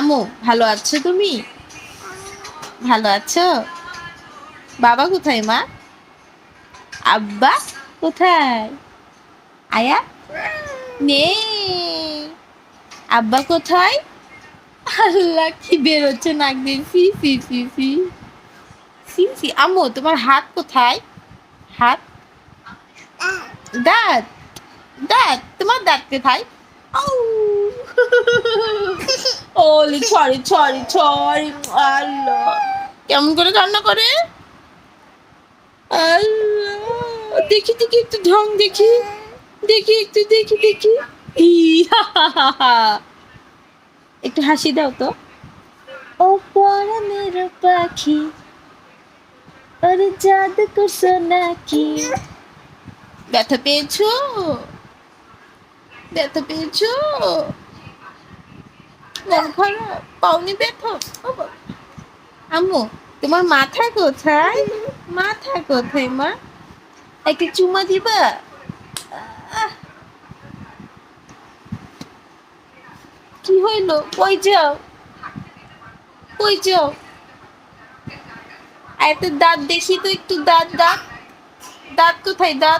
আমু ভালো আছো তুমি? ভালো আছো? বাবা কোথায় মা? আব্বা কোথায়? আয়া? নেই। আব্বা কোথায়? আল্লাহ, কি বেরোচ্ছে নাক দিয়ে? ফি ফি ফি ফি। ফি ফি। আম্মু, তোমার হাত কোথায়? হাত? দাঁত। দাঁত? তোমার দাঁত কোথায়? আউ। ওলি ছড়ি ছড়ি ছড়ি আল্লাহ কেমন করে করে? আল্লাহ। দেখি দেখি একটু ঢং দেখি। দেখি একটু দেখি দেখি। একটু হাসি দাও তো। ও পরামের পাখি ওর জাদু করছ নাকি ব্যথা পেয়েছ? ব্যথা পেয়েছ? মন খারাপ পাওনি ব্যথা। আম্মু, তোমার মাথা কোথায়? মাথা কোথায়, মা? একটা চুমা দিবা? কি হইল? কই যাও? কই যাও? একটা দাঁত দেখি তো একটু দাঁত দাঁত। দাঁত কোথায়? দাঁত।